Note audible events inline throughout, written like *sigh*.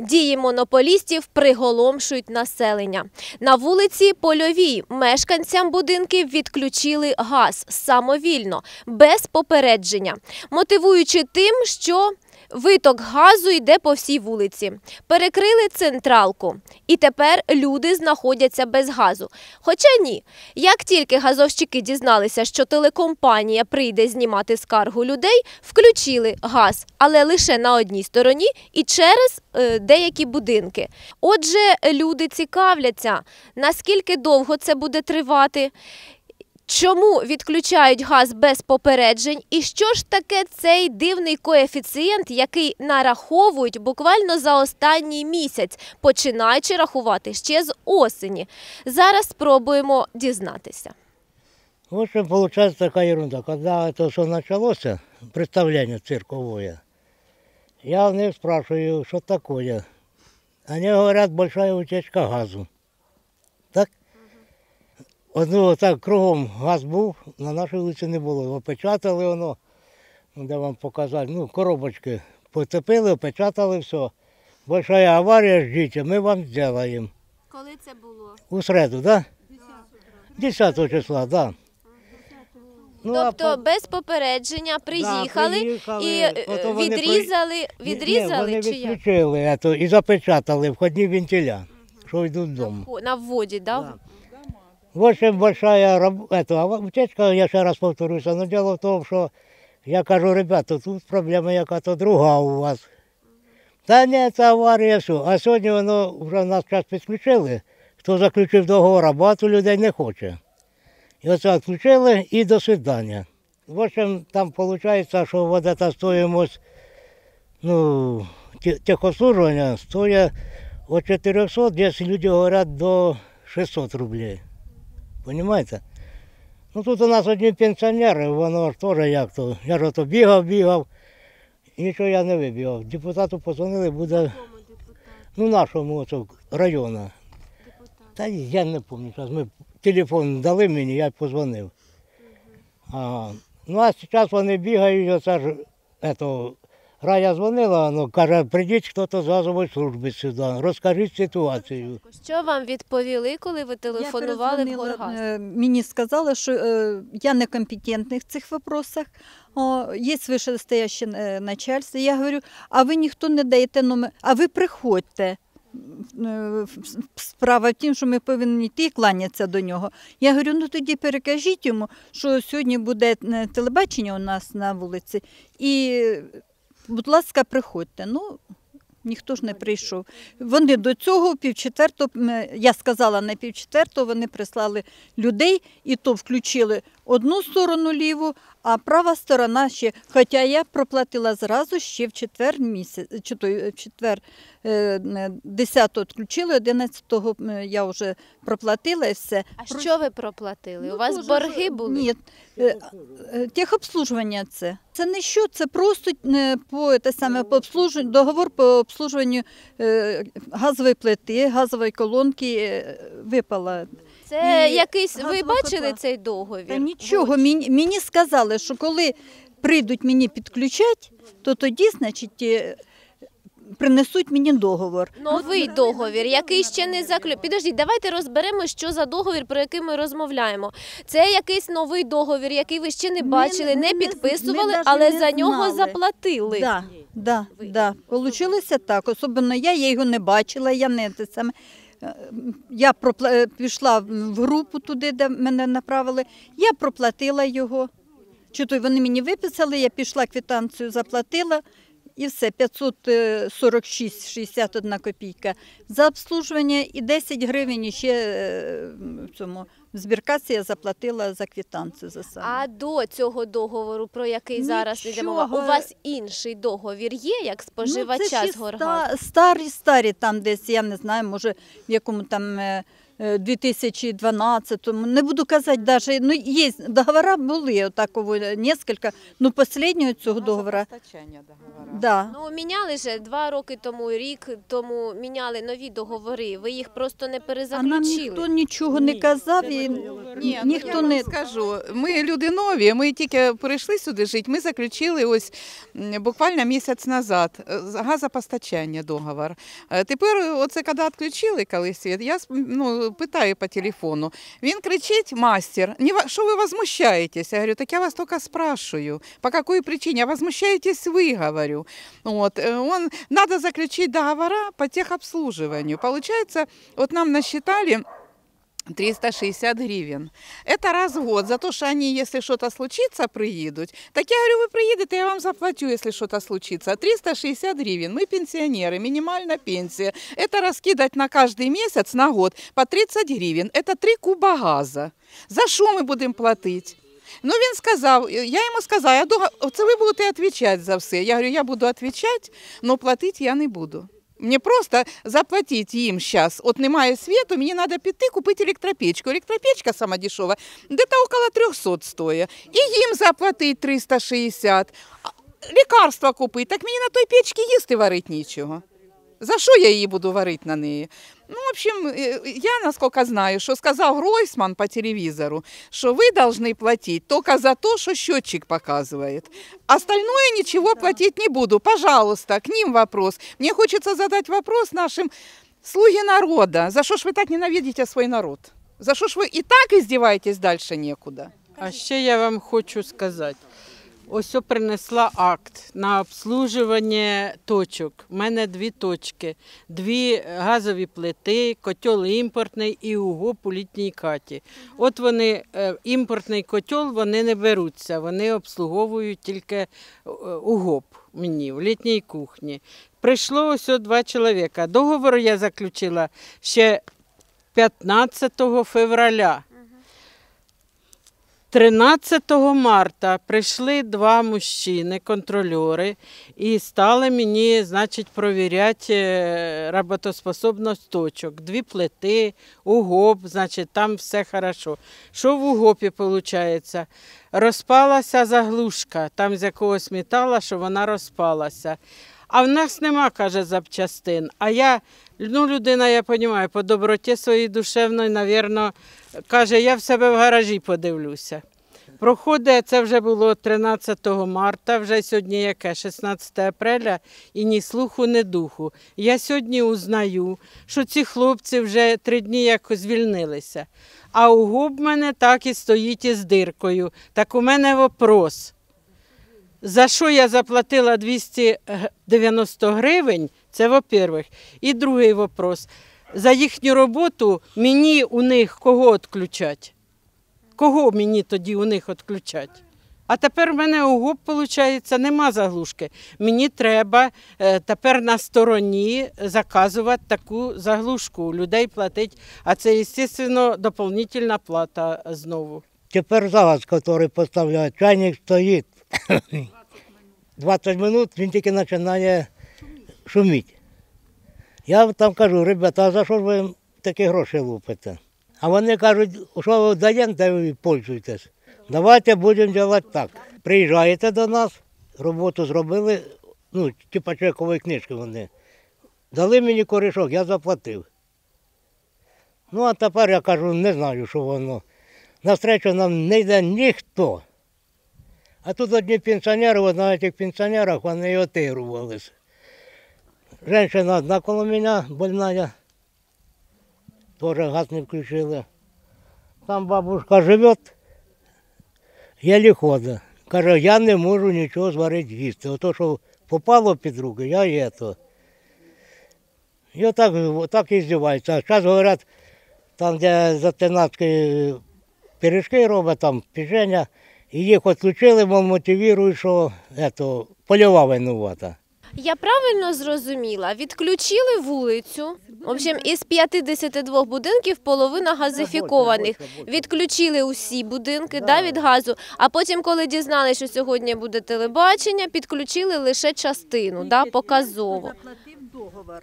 Дії монополістів приголомшують населення. На вулиці Польовій мешканцям будинків відключили газ самовільно, без попередження, мотивуючи тим, що виток газу йде по всій вулиці. Перекрили централку, і тепер люди знаходяться без газу. Хоча ні, як тільки газовщики дізналися, що телекомпанія прийде знімати скаргу людей, включили газ, але лише на одній стороні і через е, деякі будинки. Отже, люди цікавляться, наскільки довго це буде тривати. Чому відключають газ без попереджень? І що ж таке цей дивний коефіцієнт, який нараховують буквально за останній місяць, починаючи рахувати ще з осені? Зараз спробуємо дізнатися. В общем, получается такая ерунда. Когда это все началось, представление цирковое, я у них спрашиваю, что такое. Они говорят, большая утечка газу. Одну так кругом газ був, на нашій вулиці не було. Опечатали воно, ну, де вам показати, ну, коробочки потопили, опечатали все. Большая аварія, ждіть, ми вам зробимо. Коли це було? У середу, так? Да? 10 числа, так. Да. Ну, а тобто по- без попередження приїхали, приїхали, і е, потім вони відрізали, Ні, відрізали Ні, чи вони як? відключили ето, і запечатали входні вентиля, що йдуть вдома. Вхо- На вводі, да? Да. В общем, большая раб- а утечка, я ще раз повторюся, но дело в тому, що я кажу, ребята, тут проблема яка-то друга у вас. Та ні, це аварія, все. А сьогодні воно вже нас час підключили. Хто заключив договор, а багато людей не хоче. І оце відключили і до свидання. В общем, там виходить, що вот эта стоїмость ну, те- техобслуживания стоит от 400, десь люди говорять, до 600 рублей. Понимаете? Ну тут у нас одні пенсіонери, воно ж теж як то. Я ж ото бігав, бігав, і нічого я не вибігав. Депутату позвонили, буде ну, нашому оцю, району. Та я не пам'ятаю, ми телефон дали мені, я позвонив. Ага. Ну а зараз вони бігають, оце ж ето, Рая дзвонила, ну, каже, прийдіть хтось з газової служби сюди, розкажіть ситуацію. Що вам відповіли, коли ви телефонували в Горгаз? е, Мені сказали, що е, я некомпетентний в цих вопросах. О, є вищестояще е, начальство. Я говорю, а ви ніхто не даєте номер, а ви приходьте. Справа в тім, що ми повинні йти і кланятися до нього. Я говорю, ну тоді перекажіть йому, що сьогодні буде телебачення у нас на вулиці, і, будь ласка, приходьте. Ну, ніхто ж не прийшов. Вони до цього півчетвертого, м, я сказала на півчетвертого, вони прислали людей, і то включили одну сторону ліву, а права сторона ще. Хоча я проплатила зразу ще в четвер місяць, чи той, е, в четвер е, 10-го відключили, 11-го я вже проплатила і все. А що ви проплатили? Ну, У вас борги ж- були? Ні, е, е, техобслужування це. Це не що, це просто е, по, те саме, по обслужуванню, договор по обслужуванню е, газової плити, газової колонки е, випала. Це І якийсь. Ви бачили котла. цей договір? Та нічого, мені, мені сказали, що коли прийдуть мені підключати, то тоді, значить, е, принесуть мені договор. Новий договір, який ще не заключ... Підождіть, давайте розберемо, що за договір, про який ми розмовляємо. Це якийсь новий договір, який ви ще не бачили, не- не не- підписували, ми навіть але не за нього знали. заплатили. Да, да, да. Получилося так. Особливо я, я його не бачила, я не те саме. Я пропла... е, пішла в групу туди, де мене направили. Я проплатила його. Чи то вони мені виписали, я пішла квитанцію, заплатила. І все, 546,61 копійка за обслужування і 10 гривень ще е, в цьому в збіркасі я заплатила за квітанцію за саме. А до цього договору, про який зараз йде мова, у вас інший договір є як Ну, споживача це з Горгазу? Старі, старі там десь, я не знаю, може в якому там е, е, 2012-му. Не буду казати даже, ну є договори були отаково несколько, ну останнього цього договора. Да. Ну міняли же два роки тому, рік тому міняли нові договори. Ви їх просто не А нам перезаключили. ніхто нічого не казав і Ні, ну, я ніхто вам не скажу. Ми люди нові. Ми тільки прийшли сюди жити. Ми заключили ось буквально місяць назад е, з газопостачання договор. Е, Тепер, оце коли відключили колись я ну, питаю по телефону. Він кричить, мастер, що ви возмущаєтесь? Я говорю, так я вас тільки спрашиваю. По якій причині? А возмущаєтесь ви, говорю. Вот. э, Он, надо заключити договора по техобслуживанию. Получается, от нам насчитали 360 гривен. Это раз в год. За то, что они, если что-то случится, приедут. Так я говорю, вы приедете, я вам заплатю, если что-то случится. 360 гривен. Мы пенсионеры, минимальная пенсия. Это раскидать на каждый месяц, на год, по 30 гривен. Это 3 куба газа. За що ми будемо платити? Ну, він сказав, я йому сказала, я думаю, це ви будете відповідати за все. Я говорю, я буду відповідати, але платити я не буду. Мені просто заплатити їм зараз. От немає світу, мені треба піти купити електропечку. Електропечка сама дешева, десь около 300 стоїть. І їм заплатити 360. А Лікарства купити, так мені на той печці їсти варити нічого. За що я її буду варити на неї? Ну, в общем, е, я наскільки знаю, що сказав Гройсман по телевізору, що ви повинні платити тільки за те, що счетчик показує. Остальное ничего платить не буду. Пожалуйста, к ним вопрос. Мне хочется задать вопрос нашим слуги народа. За що ж ви так ненавидите свой народ? За що ж ви і так издеваетесь дальше некуда? А ще я вам хочу сказати. Ось принесла акт на обслужування точок. У мене дві точки, дві газові плити, котел імпортний і УГОП у літній хаті. От вони, е, імпортний котел, вони не беруться, вони обслуговують тільки е, УГОП мені в літній кухні. Прийшло ось два чоловіка. Договор я заключила ще 15 февраля. 13 марта прийшли два мужчини, контрольори, і стали мені, значить, провіряти е, роботоспособність точок. Дві плити, угоп, значить, там все хорошо. Що в угопі виходить? Розпалася заглушка, там з якогось металу, що вона розпалася. А в нас нема, каже, запчастин. А я, ну, людина, я розумію, по доброті своїй душевної, навірно, каже, я в себе в гаражі подивлюся. Проходить, це вже було 13 марта, вже сьогодні яке, 16 апреля, і ні слуху, ні духу. Я сьогодні узнаю, що ці хлопці вже три дні як звільнилися. А у губ мене так і стоїть із диркою. Так у мене вопрос. За що я заплатила 290 гривень? Це во-первых. І другий вопрос. За їхню роботу мені у них кого відключать? Кого мені тоді у них відключать? А тепер в мене у ГОП, виходить, нема заглушки. Мені треба е, тепер на стороні заказувати таку заглушку, людей платить. А це, звісно, доповнительна плата знову. Тепер загаз, який поставляють, чайник стоїть. *laughs* 20 минут він тільки починає шуміти. Я там кажу, ребята, а за що ж ви такі гроші лупите? А вони кажуть, що ви даємо, та ви пользуєтесь. Давайте будемо робити так. Приїжджаєте до нас, роботу зробили, ну, типа чекової книжки вони. Дали мені корішок, я заплатив. Ну, а тепер я кажу, не знаю, що воно. Навстречу нам не йде ніхто. А тут одні пенсіонери, от на цих пенсіонерах вони і отирувалися. Женщина одна коло мене, больная, теж газ не включили. Там бабушка живе, еле ходить. Каже, я не можу нічого зварити їсти. Ото, що попало під руки, я і це. І отак, отак і здіваються. А зараз говорять, там, де затинацькі пиріжки роблять, там піження, і їх відключили, мов мотивують, що ето, польова винувата. Я правильно зрозуміла, відключили вулицю. В общем, із 52 будинків половина газифікованих. Відключили усі будинки да, від газу, а потім, коли дізналися, що сьогодні буде телебачення, підключили лише частину, да, показово. заплатив договор.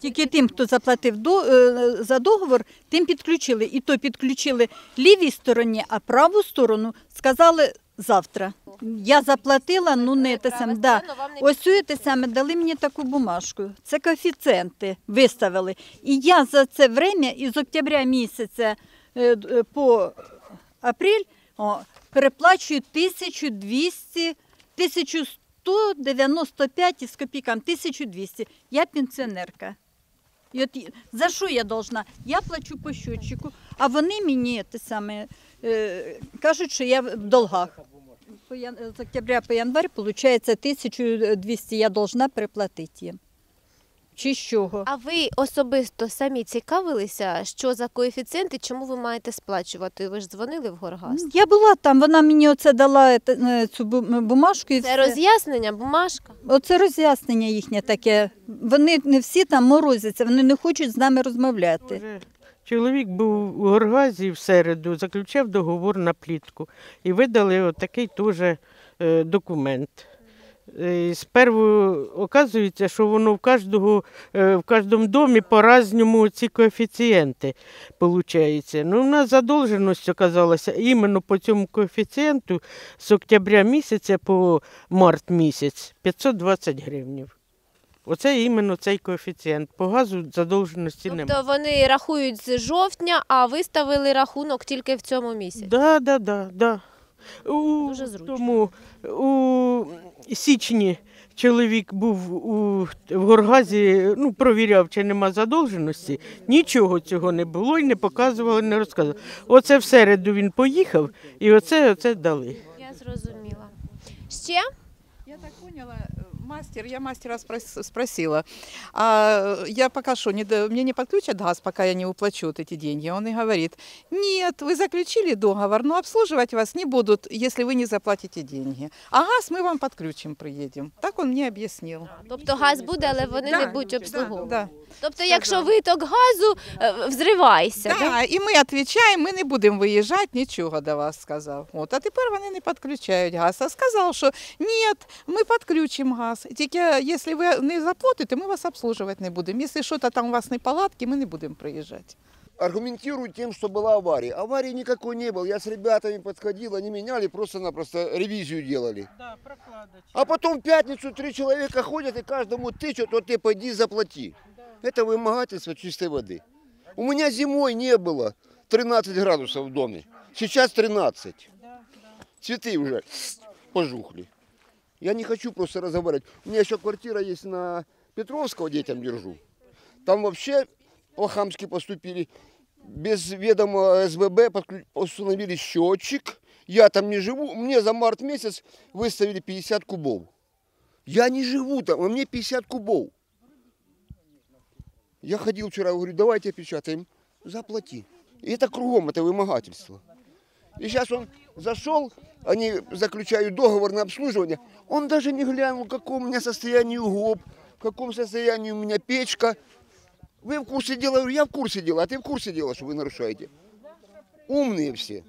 Тільки тим, хто заплатив е, за договор, тим підключили. І то підключили лівій стороні, а праву сторону сказали завтра. Я заплатила, ну не те саме. Да. Ось те саме дали мені таку бумажку. Це коефіцієнти виставили. І я за це время із октября місяця е, е, по апрель о, переплачую 1200, 1195 із копійками, 1200. Я пенсіонерка. І от за що я должна? Я плачу по щотчику, а вони мені те саме, е, кажуть, що я в долгах. З октября по январь, виходить, 1200 я должна переплатити їм. Чи з чого? А ви особисто самі цікавилися, що за коефіцієнти, чому ви маєте сплачувати? Ви ж дзвонили в Горгаз? Я була там, вона мені оце дала е, е, цю бу- бумажку. І Це все. роз'яснення, бумажка. Оце роз'яснення їхнє таке. Вони не всі там морозяться, вони не хочуть з нами розмовляти. Вже Чоловік був у Горгазі в середу, заключав договор на плітку і видали отакий теж е, документ. Е, Сперву оказується, що воно в кожного, е, в кожному домі по-разному ці коефіцієнти получається. Ну, у нас задовженість оказалася іменно по цьому коефіцієнту з октября місяця по март місяць 520 гривнів. Оце іменно цей коефіцієнт. По газу задовженості немає. Тобто вони рахують з жовтня, а виставили рахунок тільки в цьому місяці. Да, да, да, да. У Дуже зручно. тому у січні чоловік був у в Горгазі, ну, провіряв, чи нема задовженості. Нічого цього не було і не показували, не розказували. Оце в середу він поїхав і оце, оце дали. Я зрозуміла. Ще? Я так поняла, мастер, я мастера спрос- спросила, а я пока что, не, до- мне не подключат газ, пока я не уплачу вот эти деньги? Он и говорит, нет, вы заключили договор, но обслуживать вас не будут, если вы не заплатите деньги. А газ мы вам подключим, приедем. Так он мне объяснил. Тобто газ буде, але вони не Да, будуть обслуговувати. Да. Тобто, якщо виток газу, е, взривайся. Да, Да? і ми відповідаємо, ми не будемо виїжджати, нічого до вас сказав. От, а тепер вони не підключають газ. А сказав, що ні, ми підключимо газ. Тільки якщо ви не заплатите, ми вас обслуживати не будемо. Якщо щось там у вас неполадки, ми не будемо приїжджати. аргументируют тем, что была авария. Аварии никакой не было. Я с ребятами подходил, они меняли, просто-напросто ревизию делали. Да, прокладочка. А потом в пятницу три человека ходят и каждому тычут, вот ты пойди заплати. Это вымогательство чистой воды. У меня зимой не было 13 градусов в доме. Сейчас 13. Цветы уже пожухли. Я не хочу просто разговаривать. У меня еще квартира есть на Петровского, детям держу. Там вообще по-хамски поступили. Без ведома подклю- установили счетчик. Я там не живу. Мне за март месяц выставили 50 кубов. Я не живу там, а мне 50 кубов. Я ходил вчера, говорю, давайте печатаем. Заплати. И это кругом, это вымогательство. И сейчас он зашел, они заключают договор на обслуживание. Он даже не глянул, в каком у меня состоянии угол, в каком состоянии у меня печка. Вы в курсе дела? Я в курсе дела, а ты в курсе дела, что вы нарушаете? Умные все.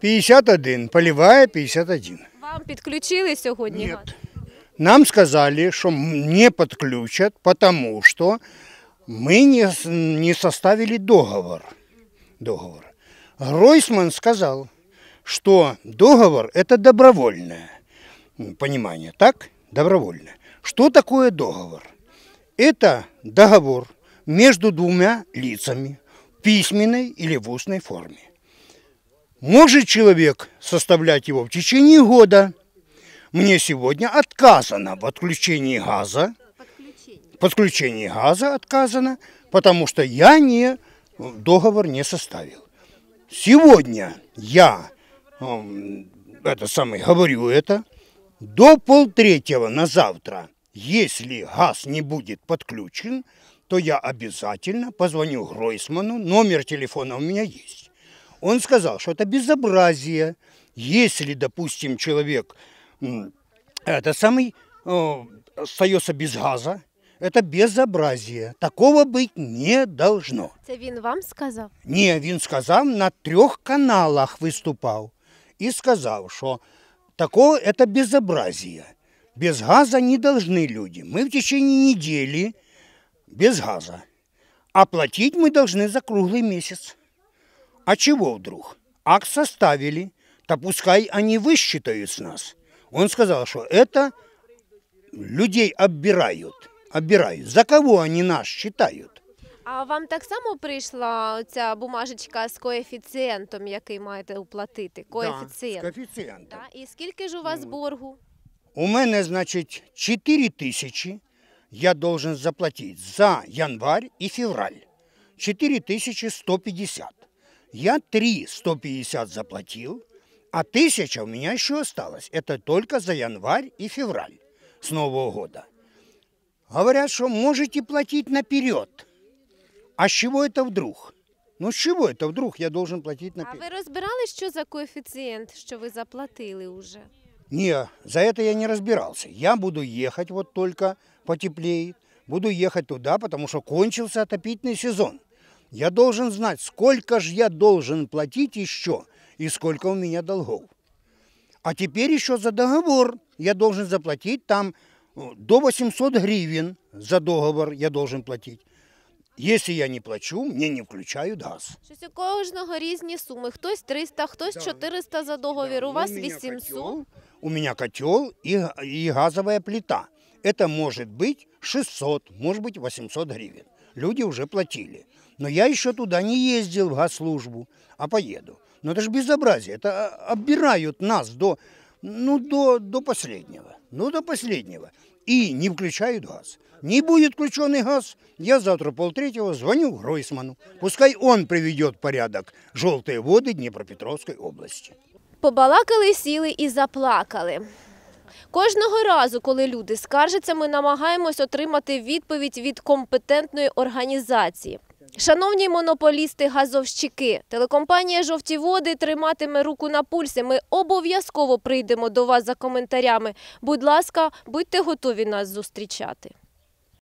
51, полевая 51. Вам підключили сьогодні Нет. Нам сказали, что не подключат, потому что мы не, не составили договор. договор. Гройсман сказал, что договор – это добровольное понимание, так? Добровольное. Что такое договор? Это договор между двумя лицами в письменной или в устной форме. Может человек составлять его в течение года. Мне сегодня отказано в отключении газа. Подключении газа отказано, потому что я не договор не составил. Сегодня я это самое, говорю это до полтретьего на завтра. Если газ не будет подключен, то я обязательно позвоню Гройсману, номер телефона у меня есть. Он сказал, что это безобразие, если, допустим, человек это самый остается без газа, это безобразие. Такого быть не должно. Це він вам сказав? Ні, він сказав, на трьох каналах виступав і сказав, що такого это безобразие. Без газа не должны люди. Мы в течение недели без газа. А платить мы должны за круглый месяц. А чего вдруг? Акт составили, то пускай они высчитают с нас. Он сказал, что это людей оббирают. Оббирают. За кого они нас считают? А вам так само прийшла ця бумажечка з коефіцієнтом, який маєте уплатити? Коефіцієнт. Да, с коэффициентом. Да? І скільки ж у вас боргу? У мене, значить, 4 тисячі я должен заплатить за январь и февраль. 4150. Я 3 150 заплатил, а тысяча у меня еще осталось. Это только за январь и февраль с Нового года. Говорят, что можете платить наперед. А с чего это вдруг? Ну с чего это вдруг я должен платить А наперед? ви розбирали, що за коефіцієнт, що ви заплатили вже? Не, за это я не разбирался. Я буду ехать вот только потеплеет. Буду ехать туда, потому что кончился отопительный сезон. Я должен знать, сколько же я должен платить еще и сколько у меня долгов. А теперь еще за договор я должен заплатить там э, до 800 гривен за договор я должен платить. Если я не плачу, мне не включают газ. Щось у кожного різні суми. Хтось 300, хтось 400 за договір, у Ну, вас меня 800. котел- у меня котел и, га- и газовая плита. Это может быть 600, может быть 800 гривен. Люди уже платили. Но я еще туда не ездил в газслужбу, а поеду. Но это же безобразие. Это а, оббирают нас до, ну, до, до последнего. Ну, до последнего. И не включают газ. Не будет включенный газ, я завтра полтретьего звоню Гройсману. Пускай он приведет в порядок желтые воды Днепропетровской области. Побалакали, сіли і заплакали. Кожного разу, коли люди скаржаться, ми намагаємось отримати відповідь від компетентної організації. Шановні монополісти газовщики, телекомпанія Жовті води триматиме руку на пульсі. Ми обов'язково прийдемо до вас за коментарями. Будь ласка, будьте готові нас зустрічати.